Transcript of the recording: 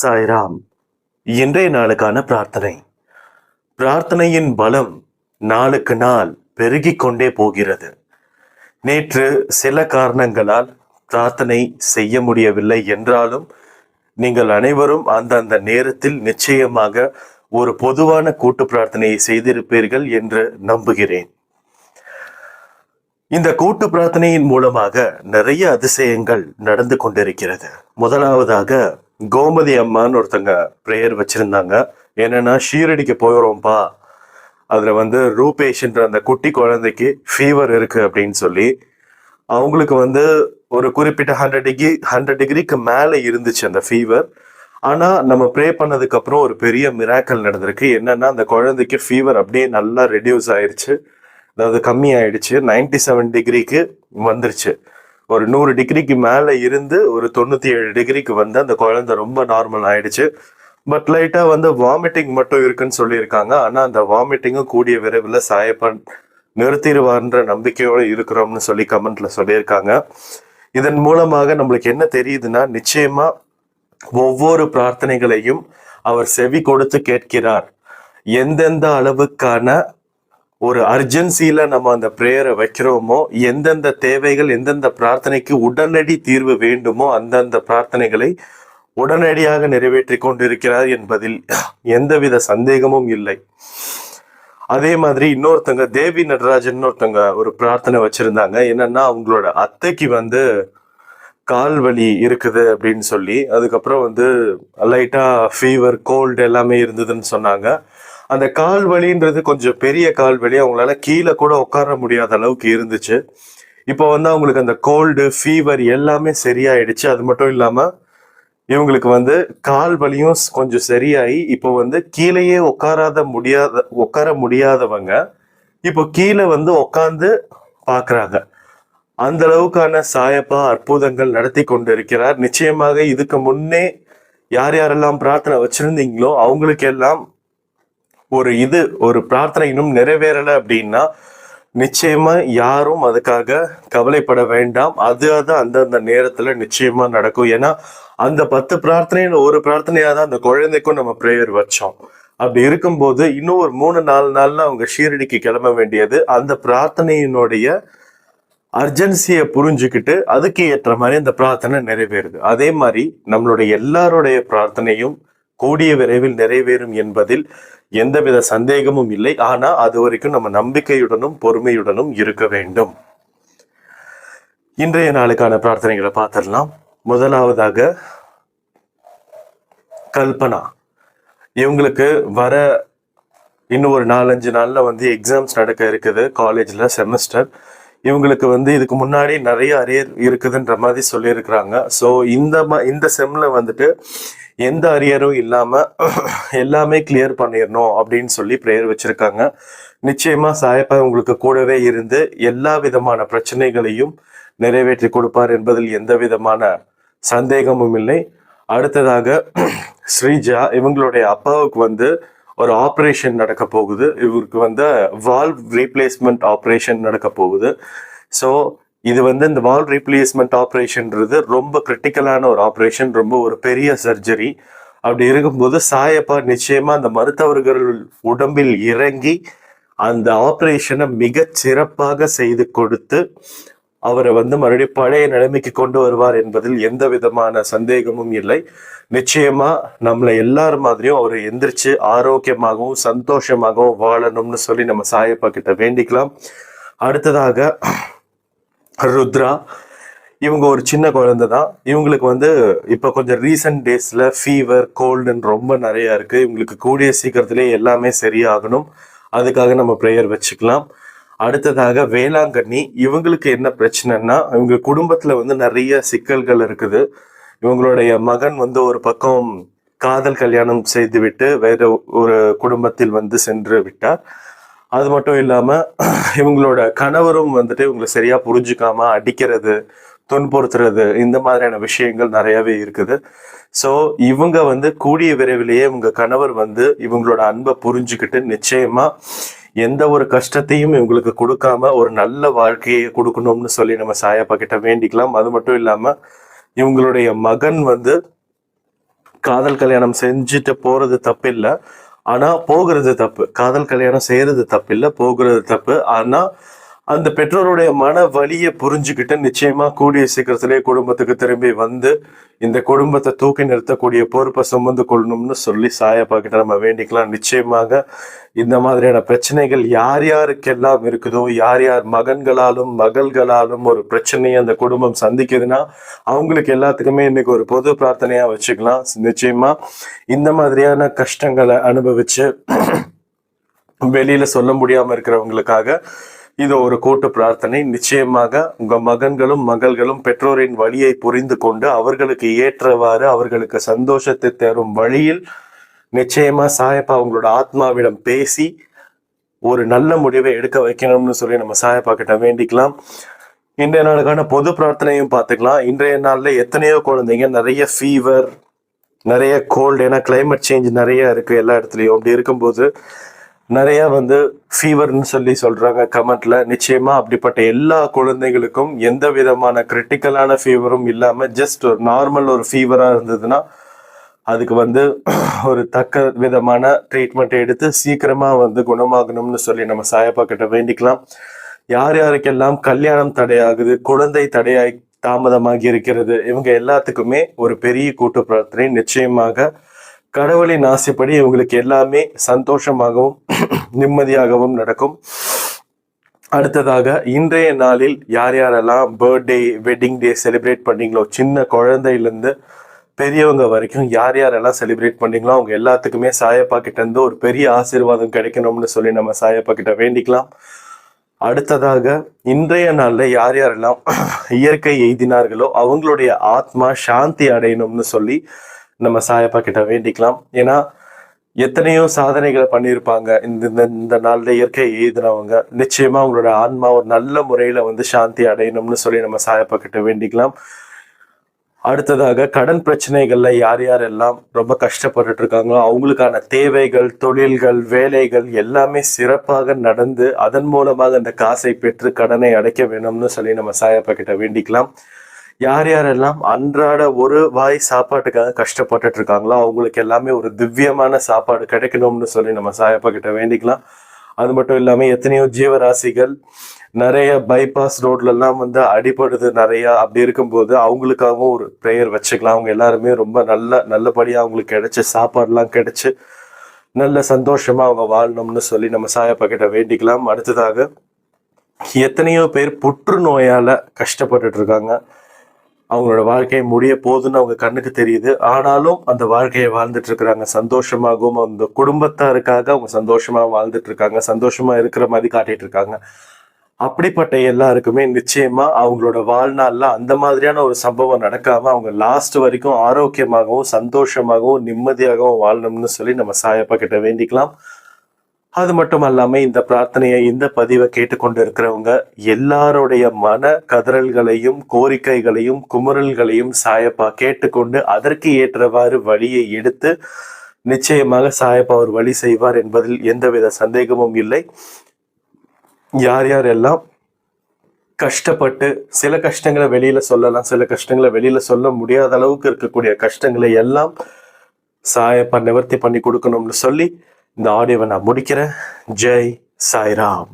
சாய்ராம். இன்றைய நாளுக்கான பிரார்த்தனை. பிரார்த்தனையின் பலம் நாளுக்கு நாள் பெருகிக் கொண்டே போகிறது. நேற்று சில காரணங்களால் பிரார்த்தனை செய்ய முடியவில்லை என்றாலும் நீங்கள் அனைவரும் அந்தந்த நேரத்தில் நிச்சயமாக ஒரு பொதுவான கூட்டு பிரார்த்தனையை செய்திருப்பீர்கள் என்று நம்புகிறேன். இந்த கூட்டு பிரார்த்தனையின் மூலமாக நிறைய அதிசயங்கள் நடந்து கொண்டிருக்கிறது. முதலாவதாக கோமதி அம்மான்னு ஒருத்தங்க ப்ரேயர் வச்சுருந்தாங்க. என்னென்னா ஷீரடிக்கு போயிடுறோம்ப்பா அதில் வந்து ரூபேஷன்ற அந்த குட்டி குழந்தைக்கு ஃபீவர் இருக்குது அப்படின்னு சொல்லி அவங்களுக்கு வந்து ஒரு குறிப்பிட்ட ஹண்ட்ரட் டிகிரி ஹண்ட்ரட் டிகிரிக்கு மேலே இருந்துச்சு அந்த ஃபீவர் ஆனால் நம்ம ப்ரே பண்ணதுக்கப்புறம் ஒரு பெரிய மிராக்கல் நடந்திருக்கு. என்னென்னா அந்த குழந்தைக்கு ஃபீவர் அப்படியே நல்லா ரெடியூஸ் ஆயிடுச்சு அதாவது கம்மி ஆயிடுச்சு 97 செவன் டிகிரிக்கு வந்துருச்சு. ஒரு நூறு டிகிரிக்கு மேலே இருந்து ஒரு தொண்ணூத்தி ஏழு டிகிரிக்கு வந்து அந்த குழந்தை ரொம்ப நார்மல் ஆயிடுச்சு. பட் லைட்டா வந்து வாமிட்டிங் மட்டும் இருக்குன்னு சொல்லியிருக்காங்க. ஆனா அந்த வாமிட்டிங்கும் கூடிய விரைவில் சாயப்பன் நிறுத்திடுவார்ன்ற நம்பிக்கையோடு இருக்கிறோம்னு சொல்லி கமெண்ட்ல சொல்லியிருக்காங்க. இதன் மூலமாக நம்மளுக்கு என்ன தெரியுதுன்னா நிச்சயமா ஒவ்வொரு பிரார்த்தனைகளையும் அவர் செவி கொடுத்து கேட்கிறார். எந்தெந்த அளவுக்கான ஒரு அர்ஜென்சியில நம்ம அந்த ப்ரேயரை வைக்கிறோமோ எந்தெந்த தேவைகள் எந்தெந்த பிரார்த்தனைக்கு உடனடி தீர்வு வேண்டுமோ அந்தந்த பிரார்த்தனைகளை உடனடியாக நிறைவேற்றி கொண்டிருக்கிறார் என்பதில் எந்தவித சந்தேகமும் இல்லை. அதே மாதிரி இன்னொருத்தங்க தேவி நடராஜன் ஒருத்தங்க ஒரு பிரார்த்தனை வச்சிருந்தாங்க. என்னன்னா அவங்களோட அத்தைக்கு வந்து கால் வலி இருக்குது அப்படின்னு சொல்லி அதுக்கப்புறம் வந்து லைட்டா ஃபீவர் கோல்டு எல்லாமே இருந்ததுன்னு சொன்னாங்க. அந்த கால் வலின்றது கொஞ்சம் பெரிய கால் வலி அவங்களால கீழே கூட உட்கார முடியாத அளவுக்கு இருந்துச்சு. இப்போ வந்து அவங்களுக்கு அந்த கோல்டு ஃபீவர் எல்லாமே சரியாயிடுச்சு. அது மட்டும் இல்லாம இவங்களுக்கு வந்து கால் வலியும் ஸ் கொஞ்சம் சரியாகி இப்போ வந்து கீழேயே உட்காராத முடியாத உட்கார முடியாதவங்க இப்போ கீழே வந்து உட்காந்து பார்க்குறாங்க. அந்த அளவுக்கான சாயப்பா அற்புதங்கள் நடத்தி கொண்டிருக்கிறார். நிச்சயமாக இதுக்கு முன்னே யார் யாரெல்லாம் பிரார்த்தனை வச்சிருந்தீங்களோ அவங்களுக்கு எல்லாம் ஒரு இது ஒரு பிரார்த்தனை இன்னும் நிறைவேறலை அப்படின்னா நிச்சயமா யாரும் அதுக்காக கவலைப்பட வேண்டாம். அது அது அந்தந்த நேரத்துல நிச்சயமா நடக்கும். ஏன்னா அந்த பத்து பிரார்த்தனையில ஒரு பிரார்த்தனையா தான் அந்த குழந்தைக்கும் நம்ம ப்ரேயர் வச்சோம். அப்படி இருக்கும்போது இன்னும் ஒரு மூணு நாலு நாள்ல அவங்க ஷீரடிக்கு கிளம்ப வேண்டியது. அந்த பிரார்த்தனையினுடைய அர்ஜென்சியை புரிஞ்சுக்கிட்டு அதுக்கு ஏற்ற மாதிரி அந்த பிரார்த்தனை நிறைவேறுது. அதே மாதிரி நம்மளுடைய எல்லாருடைய பிரார்த்தனையும் கூடிய விரைவில் நிறைவேறும் என்பதில் எந்தவித சந்தேகமும் இல்லை. ஆனால் அது வரைக்கும் நம்ம நம்பிக்கையுடனும் பொறுமையுடனும் இருக்க வேண்டும். இன்றைய நாளுக்கான பிரார்த்தனைகளை பார்த்துடலாம். முதலாவதாக கல்பனா. இவங்களுக்கு வர இன்னும் ஒரு நாலஞ்சு நாளில் வந்து எக்ஸாம்ஸ் நடக்க இருக்குது. காலேஜில் செமஸ்டர் இவங்களுக்கு வந்து இதுக்கு முன்னாடி நிறைய அரியர் இருக்குதுன்ற மாதிரி சொல்லியிருக்கிறாங்க. ஸோ இந்த ம- இந்த செம்மில் வந்துட்டு எந்த அரியரும் இல்லாமல் எல்லாமே கிளியர் பண்ணிடணும் அப்படின்னு சொல்லி ப்ரேயர் வச்சுருக்காங்க. நிச்சயமாக சாயப்பா உங்களுக்கு கூடவே இருந்து எல்லா விதமான பிரச்சனைகளையும் நிறைவேற்றி கொடுப்பார் என்பதில் எந்த விதமான சந்தேகமும் இல்லை. அடுத்ததாக ஸ்ரீஜா இவங்களுடைய அப்பாவுக்கு வந்து ஒரு ஆப்ரேஷன் நடக்க போகுது. இவருக்கு வந்து வால்வ் ரீப்ளேஸ்மெண்ட் ஆப்ரேஷன் நடக்க போகுது. ஸோ இது வந்து இந்த வால் ரீப்ளேஸ்மெண்ட் ஆப்ரேஷன்ன்றது ரொம்ப கிரிட்டிக்கலான ஒரு ஆப்ரேஷன் ரொம்ப ஒரு பெரிய சர்ஜரி அப்படி இருக்கும்போது சாயப்பா நிச்சயமா அந்த மருத்துவர்கள் உடம்பில் இறங்கி அந்த ஆப்ரேஷனை மிக சிறப்பாக செய்து கொடுத்து அவரை வந்து மறுபடியும் பழைய நிலைமைக்கு கொண்டு வருவார் என்பதில் எந்த விதமான சந்தேகமும் இல்லை. நிச்சயமா நம்மளை எல்லார் மாதிரியும் அவர் எந்திரிச்சு ஆரோக்கியமாகவும் சந்தோஷமாகவும் வாழணும்னு சொல்லி நம்ம சாயப்பா கிட்ட வேண்டிக்கலாம். அடுத்ததாக ருத்ரா. இவங்க ஒரு சின்ன குழந்தை தான். இவங்களுக்கு வந்து இப்போ கொஞ்சம் ரீசன்ட் டேஸில் ஃபீவர் கோல்டுன்னு ரொம்ப நிறையா இருக்குது இவங்களுக்கு கூடிய சீக்கிரத்திலே எல்லாமே சரியாகணும். அதுக்காக நம்ம ப்ரேயர் வச்சுக்கலாம். அடுத்ததாக வேளாங்கண்ணி. இவங்களுக்கு என்ன பிரச்சனைன்னா இவங்க குடும்பத்தில் வந்து நிறைய சிக்கல்கள் இருக்குது. இவங்களுடைய மகன் வந்து ஒரு பக்கம் காதல் கல்யாணம் செய்துவிட்டு வேற ஒரு குடும்பத்தில் வந்து சென்று விட்டார். அது மட்டும் இல்லாம இவங்களோட கணவரும் வந்துட்டு இவங்களை சரியா புரிஞ்சுக்காம அடிக்கிறது துன்புறுத்துறது இந்த மாதிரியான விஷயங்கள் நிறையவே இருக்குது. ஸோ இவங்க வந்து கூடிய விரைவிலேயே இவங்க கணவர் வந்து இவங்களோட அன்பை புரிஞ்சுக்கிட்டு நிச்சயமா எந்த ஒரு கஷ்டத்தையும் இவங்களுக்கு கொடுக்காம ஒரு நல்ல வாழ்க்கையை கொடுக்கணும்னு சொல்லி நம்ம சாயப்பா கிட்ட வேண்டிக்கலாம். அது மட்டும் இல்லாம இவங்களுடைய மகன் வந்து காதல் கல்யாணம் செஞ்சுட்டு போறது தப்பில்லை. ஆனால் போகிறது தப்பு. காதல் கல்யாணம் செய்கிறது தப்பு இல்லை போகிறது தப்பு. ஆனால் அந்த பெற்றோருடைய மன வலியை புரிஞ்சுக்கிட்டு நிச்சயமா கூடிய சீக்கிரத்திலே குடும்பத்துக்கு திரும்பி வந்து இந்த குடும்பத்தை தூக்கி நிறுத்தக்கூடிய பொறுப்பை சுமந்து கொள்ளணும்னு சொல்லி சாயப்பா கிட்ட நம்ம வேண்டிக்கலாம். நிச்சயமாக இந்த மாதிரியான பிரச்சனைகள் யார் யாருக்கெல்லாம் இருக்குதோ யார் யார் மகன்களாலும் மகள்களாலும் ஒரு பிரச்சனையை அந்த குடும்பம் சந்திக்குதுன்னா அவங்களுக்கு எல்லாத்துக்குமே இன்னைக்கு ஒரு பொது பிரார்த்தனையா வச்சுக்கலாம். நிச்சயமா இந்த மாதிரியான கஷ்டங்களை அனுபவிச்சு வெளியில சொல்ல முடியாம இருக்கிறவங்களுக்காக இது ஒரு கூட்டு பிரார்த்தனை. நிச்சயமாக உங்க மகன்களும் மகள்களும் பெற்றோரின் வழியை புரிந்து கொண்டு அவர்களுக்கு ஏற்றவாறு அவர்களுக்கு சந்தோஷத்தை தரும் வழியில் நிச்சயமா சாயப்பா அவங்களோட ஆத்மாவிடம் பேசி ஒரு நல்ல முடிவை எடுக்க வைக்கணும்னு சொல்லி நம்ம சாயப்பா கிட்ட வேண்டிக்கலாம். இன்றைய நாளுக்கான பொது பிரார்த்தனையும் பார்த்துக்கலாம். இன்றைய நாளில் எத்தனையோ குழந்தைங்க நிறைய ஃபீவர் நிறைய கோல்டு ஏன்னா கிளைமேட் சேஞ்ச் நிறைய இருக்கு எல்லா இடத்துலையும். அப்படி இருக்கும்போது நிறைய வந்து ஃபீவர்னு சொல்லி சொல்றாங்க கமெண்ட்ல. நிச்சயமா அப்படிப்பட்ட எல்லா குழந்தைகளுக்கும் எந்த விதமான கிரிட்டிக்கலான ஃபீவரும் இல்லாம ஜஸ்ட் ஒரு நார்மல் ஒரு ஃபீவரா இருந்ததுன்னா அதுக்கு வந்து ஒரு தக்க விதமான ட்ரீட்மெண்ட் எடுத்து சீக்கிரமா வந்து குணமாகணும்னு சொல்லி நம்ம சாயப்பா கிட்ட வேண்டிக்கலாம். யார் யாருக்கெல்லாம் கல்யாணம் தடையாகுது குழந்தை தடையாய் தாமதமாகி இருக்கிறது இவங்க எல்லாத்துக்குமே ஒரு பெரிய கூட்டு பிரார்த்தனை. நிச்சயமாக கடவுளின் ஆசைப்படி இவங்களுக்கு எல்லாமே சந்தோஷமாகவும் நிம்மதியாகவும் நடக்கும். அடுத்ததாக இன்றைய நாளில் யார் யாரெல்லாம் பர்த்டே வெட்டிங் டே செலிப்ரேட் பண்ணீங்களோ சின்ன குழந்தையிலேருந்து பெரியவங்க வரைக்கும் யார் யாரெல்லாம் செலிப்ரேட் பண்ணீங்களோ அவங்க எல்லாத்துக்குமே சாயப்பா கிட்டேருந்து ஒரு பெரிய ஆசீர்வாதம் கிடைக்கணும்னு சொல்லி நம்ம சாயப்பா கிட்ட வேண்டிக்கலாம். அடுத்ததாக இன்றைய நாளில் யார் யாரெல்லாம் இயற்கை எய்தினார்களோ அவங்களுடைய ஆத்மா சாந்தி அடையணும்னு சொல்லி நம்ம சாயப்பா கிட்ட வேண்டிக்கலாம். ஏன்னா எத்தனையோ சாதனைகளை பண்ணியிருப்பாங்க. இந்த இந்த இந்த நாளில் இயற்கை எழுதினவங்க நிச்சயமா அவங்களோட ஆன்மா ஒரு நல்ல முறையில வந்து சாந்தி அடையணும்னு சொல்லி நம்ம சாயப்பா கிட்ட வேண்டிக்கலாம். அடுத்ததாக கடன் பிரச்சனைகள்ல யார் யாரெல்லாம் ரொம்ப கஷ்டப்பட்டுட்டு இருக்காங்களோ அவங்களுக்கான தேவைகள் தொழில்கள் வேலைகள் எல்லாமே சிறப்பாக நடந்து அதன் மூலமாக அந்த காசை பெற்று கடனை அடைக்க வேணும்னு சொல்லி நம்ம சாயப்பா கிட்ட வேண்டிக்கலாம். யார் யாரெல்லாம் அன்றாட ஒரு வாய் சாப்பாட்டுக்காக கஷ்டப்பட்டுட்டு இருக்காங்களோ அவங்களுக்கு எல்லாமே ஒரு திவ்யமான சாப்பாடு கிடைக்கணும்னு சொல்லி நம்ம சாயப்பா கிட்ட வேண்டிக்கலாம். அது மட்டும் இல்லாமல் எத்தனையோ ஜீவராசிகள் நிறைய பைபாஸ் ரோட்லலாம் வந்து அடிபடுது நிறையா. அப்படி இருக்கும்போது அவங்களுக்காகவும் ஒரு ப்ரேயர் வச்சுக்கலாம். அவங்க எல்லாருமே ரொம்ப நல்ல நல்லபடியாக அவங்களுக்கு கிடைச்ச சாப்பாடுலாம் கிடைச்சி நல்ல சந்தோஷமாக அவங்க வாழணும்னு சொல்லி நம்ம சாயப்பா கிட்ட வேண்டிக்கலாம். அடுத்ததாக எத்தனையோ பேர் புற்றுநோயால் கஷ்டப்பட்டுட்டு இருக்காங்க. அவங்களோட வாழ்க்கையை முடிய போகுதுன்னு அவங்க கண்ணுக்கு தெரியுது. ஆனாலும் அந்த வாழ்க்கையை வாழ்ந்துட்டு இருக்கிறாங்க. சந்தோஷமாகவும் அந்த குடும்பத்தாருக்காக அவங்க சந்தோஷமா வாழ்ந்துட்டு இருக்காங்க. சந்தோஷமா இருக்கிற மாதிரி காட்டிட்டு இருக்காங்க. அப்படிப்பட்ட எல்லாருக்குமே நிச்சயமா அவங்களோட வாழ்நாள்ல அந்த மாதிரியான ஒரு சம்பவம் நடக்காம அவங்க லாஸ்ட் வரைக்கும் ஆரோக்கியமாகவும் சந்தோஷமாகவும் நிம்மதியாகவும் வாழணும்னு சொல்லி நம்ம சாயப்பா கிட்ட வேண்டிக்கலாம். அது மட்டும் அல்லாம இந்த பிரார்த்தனையை இந்த பதிவை கேட்டுக்கொண்டு இருக்கிறவங்க எல்லாருடைய மன கதறல்களையும் கோரிக்கைகளையும் குமுறல்களையும் சாயப்பா கேட்டுக்கொண்டு அதற்கு ஏற்றவாறு வழியை எடுத்து நிச்சயமாக சாயப்பா ஒரு வழி செய்வார் என்பதில் எந்தவித சந்தேகமும் இல்லை. யார் யார் எல்லாம் கஷ்டப்பட்டு சில கஷ்டங்களை வெளியில சொல்லலாம் சில கஷ்டங்களை வெளியில சொல்ல முடியாத அளவுக்கு இருக்கக்கூடிய கஷ்டங்களை எல்லாம் சாயப்பா நிவர்த்தி பண்ணி கொடுக்கணும்னு சொல்லி இந்த ஆடியோவை நான் முடிக்கிறேன். ஜெய் சாய்ராம்.